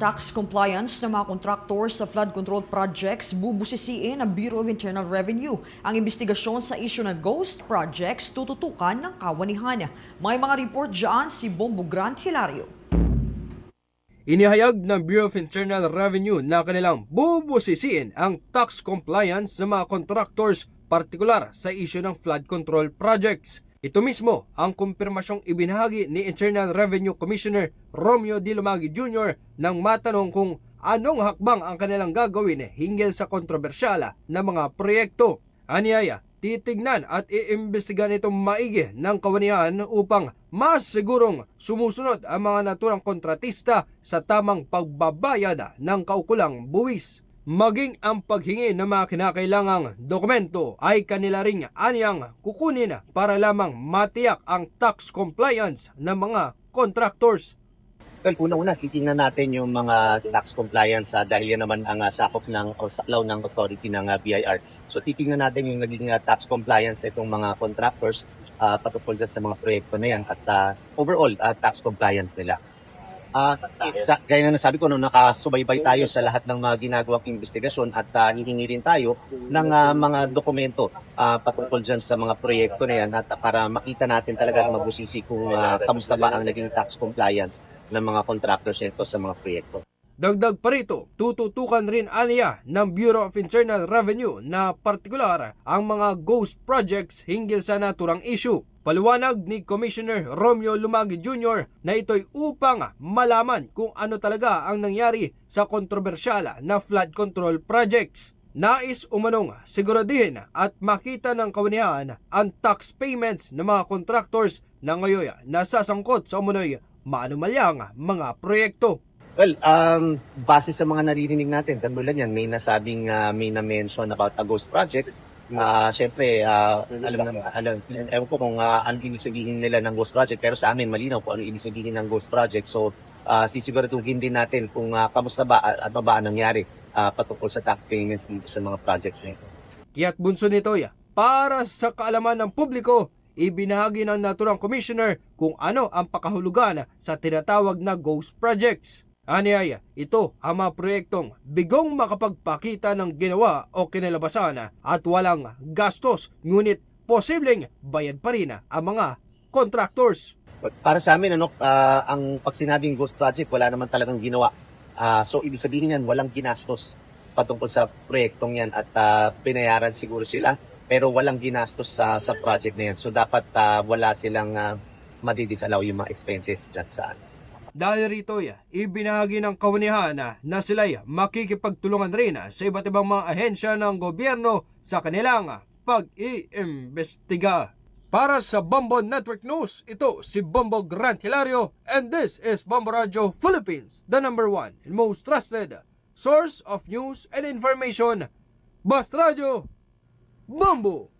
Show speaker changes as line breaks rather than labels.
tax compliance ng mga kontraktor sa flood control projects, bubusisiin ng Bureau of Internal Revenue. Ang investigasyon sa issue ng ghost projects tututukan ng kawanihan. May mga report dyan si Bombo Grant Hilario.
Inihayag ng Bureau of Internal Revenue na kanilang bubusisiin ang tax compliance ng mga contractors partikular sa issue ng flood control projects. Ito mismo ang kumpirmasyong ibinahagi ni Internal Revenue Commissioner Romeo D. Lumagi Jr. nang matanong kung anong hakbang ang kanilang gagawin hinggil sa kontrobersyala na mga proyekto. Aniyaya, titignan at iimbestigan itong maigi ng kawanihan upang mas sigurong sumusunod ang mga naturang kontratista sa tamang pagbabayad ng kaukulang buwis. Maging ang paghingi ng mga kinakailangang dokumento ay kanila ring aniyang kukunin para lamang matiyak ang tax compliance ng mga contractors.
Well, una-una, titingnan natin yung mga tax compliance ah, dahil yan naman ang ah, sakop ng o saklaw ng authority ng ah, BIR. So titingnan natin yung naging ah, tax compliance itong mga contractors uh, patungkol sa mga proyekto na yan at ah, overall ah, tax compliance nila. Ah, isa, gaya na nasabi ko, no, nakasubaybay tayo sa lahat ng mga ginagawang investigasyon at ah, hihingi rin tayo ng ah, mga dokumento ah, patungkol dyan sa mga proyekto na yan at para makita natin talaga mabusisi kung ah, kamusta ba ang naging tax compliance ng mga contractors nito sa mga proyekto.
Dagdag pa rito, tututukan rin aniya ng Bureau of Internal Revenue na partikular ang mga ghost projects hinggil sa naturang issue. Paliwanag ni Commissioner Romeo Lumagi Jr. na ito'y upang malaman kung ano talaga ang nangyari sa kontrobersyala na flood control projects. Nais umanong siguradihin at makita ng kawanihan ang tax payments ng mga contractors na ngayon nasasangkot sa umunoy maanumalyang mga proyekto.
Well, um, base sa mga naririnig natin, katulad yan, may nasabing uh, may na-mention about a ghost project. Uh, Siyempre, uh, alam na, alam, ewan ko kung uh, ano ibig sabihin nila ng ghost project, pero sa amin malinaw kung ano ibig sabihin ng ghost project. So, uh, sisiguraduhin din natin kung uh, kamusta ba at ano ba ang nangyari uh, patungkol sa tax payments dito sa mga projects na ito.
Bunso nito ya, para sa kaalaman ng publiko, ibinahagi ng naturang commissioner kung ano ang pakahulugan sa tinatawag na ghost projects. Anyaya, ito ang mga proyektong bigong makapagpakita ng ginawa o kinalabasan at walang gastos ngunit posibleng bayad pa rin ang mga contractors.
Para sa amin, ano, ah, ang pag sinabing ghost project, wala naman talagang ginawa. Ah, so, ibig sabihin yan, walang ginastos patungkol sa proyektong yan at ah, pinayaran siguro sila pero walang ginastos sa sa project na yan. So, dapat ah, wala silang uh, madidisalaw yung mga expenses dyan sa ano.
Dahil rito ibinahagi ng kawanihan na, sila'y makikipagtulungan rin sa iba't ibang mga ahensya ng gobyerno sa kanilang pag-iimbestiga. Para sa Bombo Network News, ito si Bombo Grant Hilario and this is Bombo Radio Philippines, the number one and most trusted source of news and information. Bast Radio, Bombo!